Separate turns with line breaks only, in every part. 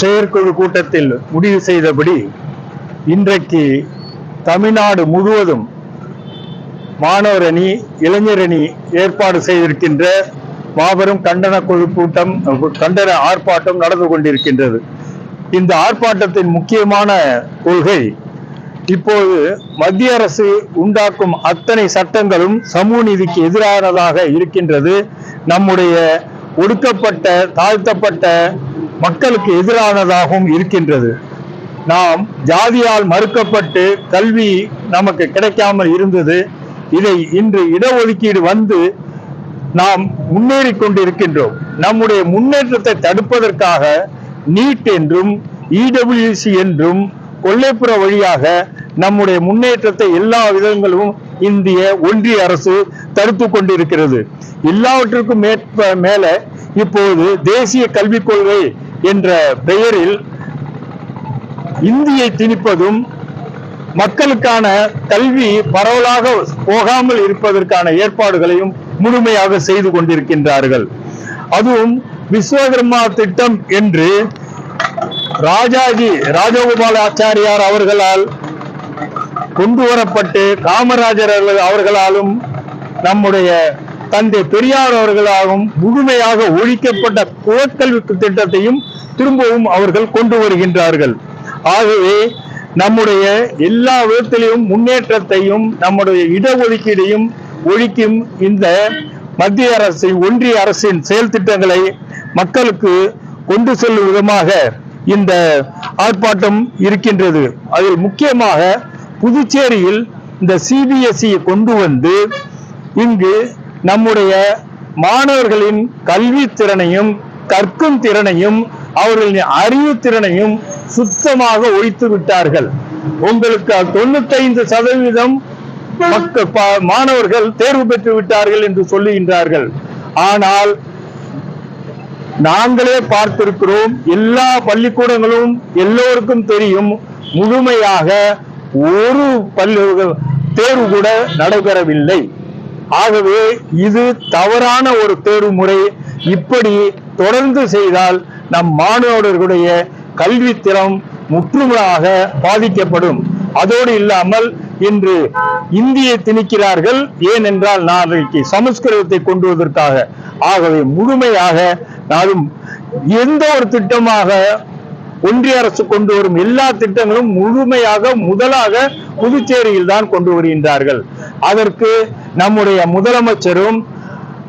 செயற்குழு கூட்டத்தில் முடிவு செய்தபடி இன்றைக்கு தமிழ்நாடு முழுவதும் மாணவர் அணி இளைஞர் அணி ஏற்பாடு செய்திருக்கின்ற மாபெரும் கண்டன குழு கூட்டம் கண்டன ஆர்ப்பாட்டம் நடந்து கொண்டிருக்கின்றது. இந்த ஆர்ப்பாட்டத்தின் முக்கியமான கொள்கை இப்போது மத்திய அரசு உண்டாக்கும் அத்தனை சட்டங்களும் சமூக நீதிக்கு எதிரானதாக இருக்கின்றது. நம்முடைய ஒடுக்கப்பட்ட தாழ்த்தப்பட்ட மக்களுக்கு எதிரானதாகவும் இருக்கின்றது. நாம் ஜாதியால் மறுக்கப்பட்டு கல்வி நமக்கு கிடைக்காமல் இருந்தது இதை இன்று இடஒதுக்கீடு வந்து நாம் முன்னேறி கொண்டிருக்கின்றோம். நம்முடைய முன்னேற்றத்தை தடுப்பதற்காக நீட் என்றும் இடபிள்யூசி என்றும் கொல்லைப்புற வழியாக நம்முடைய முன்னேற்றத்தை எல்லா விதங்களும் இந்திய ஒன்றிய அரசு தடுத்து கொண்டிருக்கிறது. எல்லாவற்றுக்கும் மேற்ப மேல இப்போது தேசிய கல்விக் கொள்கை என்ற பெயரில் இந்தியை திணிப்பதும் மக்களுக்கான கல்வி பரவலாக போகாமல் இருப்பதற்கான ஏற்பாடுகளையும் முழுமையாக செய்து கொண்டிருக்கின்றார்கள். அதுவும் விஸ்வகர்மா திட்டம் என்று ராஜாஜி ராஜகோபால ஆச்சாரியார் அவர்களால் கொண்டு வரப்பட்டு காமராஜர் அவர்களாலும் நம்முடைய தந்தை பெரியார் அவர்களாலும் முழுமையாக ஒழிக்கப்பட்ட குலக்கல்வி திட்டத்தையும் திரும்பவும் அவர்கள் கொண்டு வருகின்றார்கள். ஆகவே நம்முடைய எல்லா விதத்திலையும் முன்னேற்றத்தையும் நம்முடைய இடஒதுக்கீடையும் ஒழிக்கும் இந்த மத்திய அரசு ஒன்றிய அரசின் செயல் திட்டங்களை மக்களுக்கு கொண்டு செல்லும் விதமாக இந்த ஆர்ப்பாட்டம் இருக்கின்றது. அதில் முக்கியமாக புதுச்சேரியில் இந்த சிபிஎஸ்இ கொண்டு வந்து இங்கு நம்முடைய மாணவர்களின் கல்வி திறனையும் கற்கும் திறனையும் அவர்களின் அறிவு திறனையும் சுத்தமாக ஒழித்து விட்டார்கள். உங்களுக்கு தொண்ணூத்தைந்து சதவீதம் மக்கள் மாணவர்கள் தேர்வு பெற்று விட்டார்கள் என்று சொல்லுகின்றார்கள். ஆனால் நாங்களே பார்த்திருக்கிறோம் எல்லா பள்ளிக்கூடங்களும் எல்லோருக்கும் தெரியும் முழுமையாக ஒரு பள்ளி தேர்வு கூட நடைபெறவில்லை. ஆகவே இது தவறான ஒரு தேர்வு முறை இப்படி தொடர்ந்து செய்தால் நம் மாணவர்களுடைய கல்வித்திறம் முற்றுமுறாக பாதிக்கப்படும். அதோடு இல்லாமல் இன்று இந்தியை திணிக்கிறார்கள். ஏனென்றால் நாளைக்கு சமஸ்கிருதத்தை கொண்டுவதற்காக. ஆகவே முழுமையாக நாளும் எந்த ஒரு திட்டமாக ஒன்றிய அரசு கொண்டு வரும் எல்லா திட்டங்களும் முழுமையாக முதலாக புதுச்சேரியில் தான் கொண்டு வருகின்றார்கள். அதற்கு நம்முடைய முதலமைச்சரும்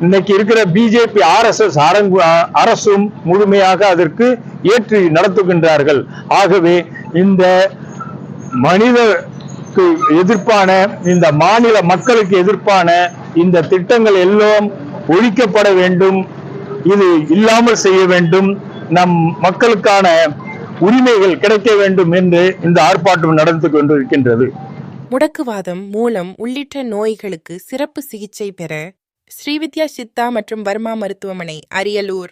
இன்னைக்கு இருக்கிற பிஜேபி ஆர்எஸ்எஸ் அரங்கு அரசும் முழுமையாக அதற்கு ஏற்று நடத்துகின்றார்கள். ஆகவே இந்த மனிதக்கு எதிர்ப்பான இந்த மாநில மக்களுக்கு எதிர்ப்பான இந்த திட்டங்கள் எல்லாம் ஒழிக்கப்பட வேண்டும். இது இல்லாமல் செய்ய வேண்டும். நம் மக்களுக்கான உரிமைகள் கிடைக்க வேண்டும் என்று இந்த ஆர்ப்பாட்டம் நடந்து கொண்டிருக்கின்றது.
முடக்குவாதம் மூலம் உள்ளிட்ட நோய்களுக்கு சிறப்பு சிகிச்சை பெற ஸ்ரீவித்யா சித்தா மற்றும் வர்மா மருத்துவமனை அரியலூர்.